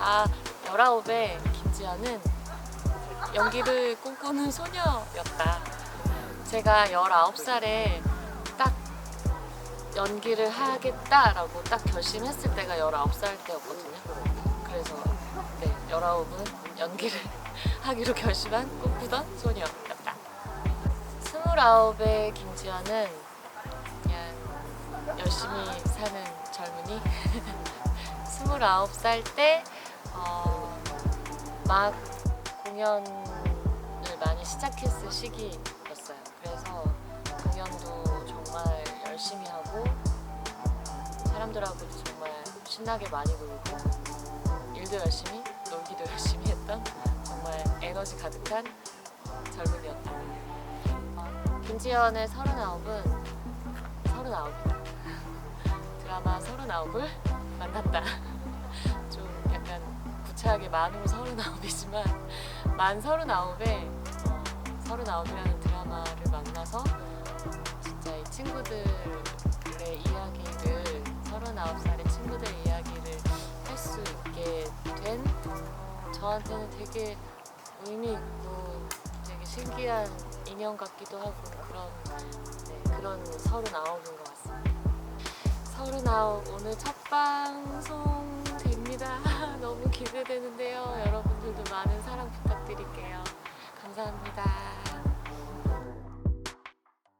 아, 19의 김지연은 연기를 꿈꾸는 소녀였다. 제가 19살에 딱 연기를 하겠다라고 딱 결심했을 때가 19살 때였거든요. 그래서 네, 19은 연기를 하기로 결심한 꿈꾸던 소녀였다. 29의 김지연은 그냥 열심히 사는 젊은이 29살 때 어, 막 공연을 많이 시작했을 시기였어요. 그래서 공연도 정말 열심히 하고 사람들하고도 정말 신나게 많이 놀고 일도 열심히 놀기도 열심히 했던 정말 에너지 가득한 젊은이였다. 어, 김지연의 39은 39이다. 드라마 39을 만났다. 구차하게 만으로 39이지만 만 39에 어, 39이라는 드라마를 만나서 진짜 이 친구들의 이야기를 39살의 친구들의 이야기를 할 수 있게 된 저한테는 되게 의미 있고 되게 신기한 인연 같기도 하고 그런 네, 그런 39인 것 같습니다. 39 오늘 첫 방송